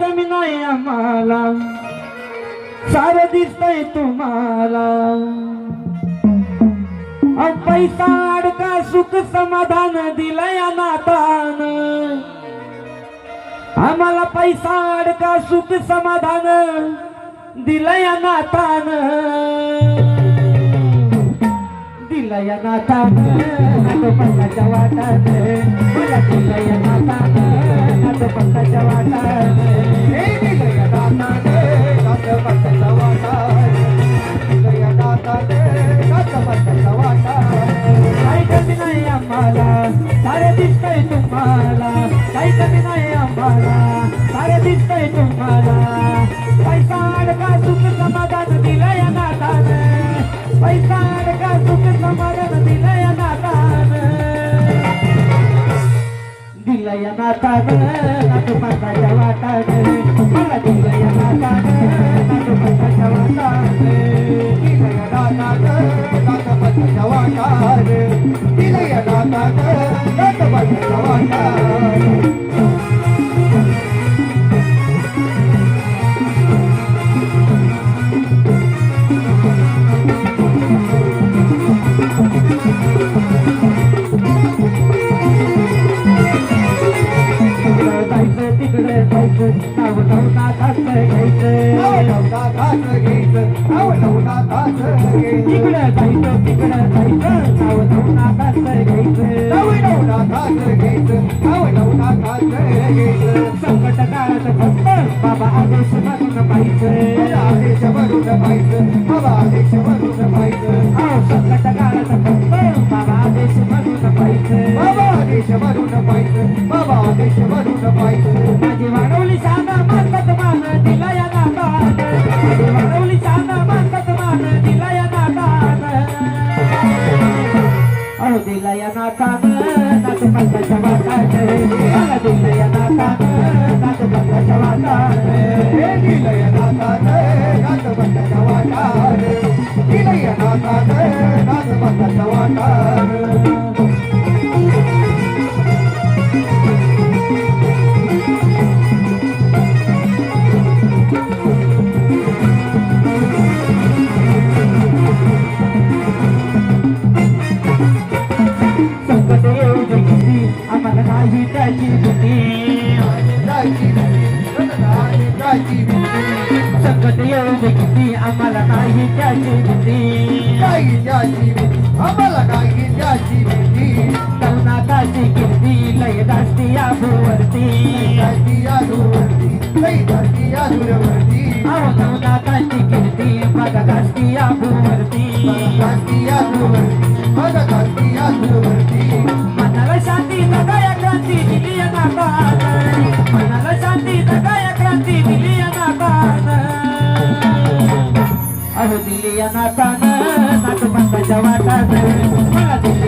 कमी नाही आम्हाला. सारं दिसतंय तुम्हाला. पैसा अडका सुख समाधान दिलंय नातान. आम्हाला पैसा अडका सुख समाधान दिलंय नातान. दिलंय नातान. नातो पंकाच्या वाटान. दिलंय नातान. पंकाच्या सारे दिसतंय तुम्हाला. काही कमी नाही आम्हाला. सारे दिसतंय तुम्हाला. पैसा अडका सुख समाधान दिला या नाताने पैसा अडका सुख समाधान दिलंय नातान दिलंय नातान नातू पाताच्या वाटाने. मला दिलंय नातान नातू पाताच्या वाटाने. संकट काळात फक्त बाबा आदेश मागून पाहिजे. आदेश पाहिजे बाबा आदेश पाहिजे संकट दिला या नातान नातू पंकाच्या वाटान मला दिलं या संकट आम्हाला नाही त्याची भीती जायची संकट येऊ दे किती आम्हाला नाही त्याची भीती काही जायची आम्हाला काही जायची भीती करुणाताची कीर्ती लय दासती या भूवरती जायची या दूरवरती लई जायची या दूरवरती अहो करुणाताची कीर्ती बघा दासती या भूवरती जायची या या मनाला दगाया क्रांती दिली या नातान मनाला शांती दगाया क्रांती दिली अहो दिली नातान मला दिली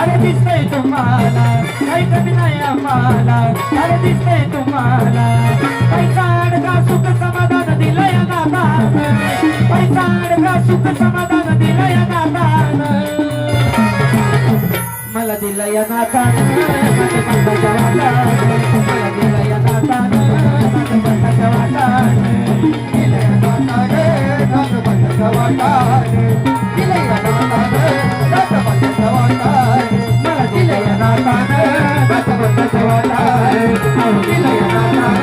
अरे दिसतंय तुम्हाला काही कमी नाही आम्हाला. अरे दिसतंय तुम्हाला. पैसा अडका सुख समाधान दिलं या नातान पैसा अडका सुख समाधान दिलं या नातान मला दिलं या नातान मला दिलं या नातान सवाता है अब दिल लगाता है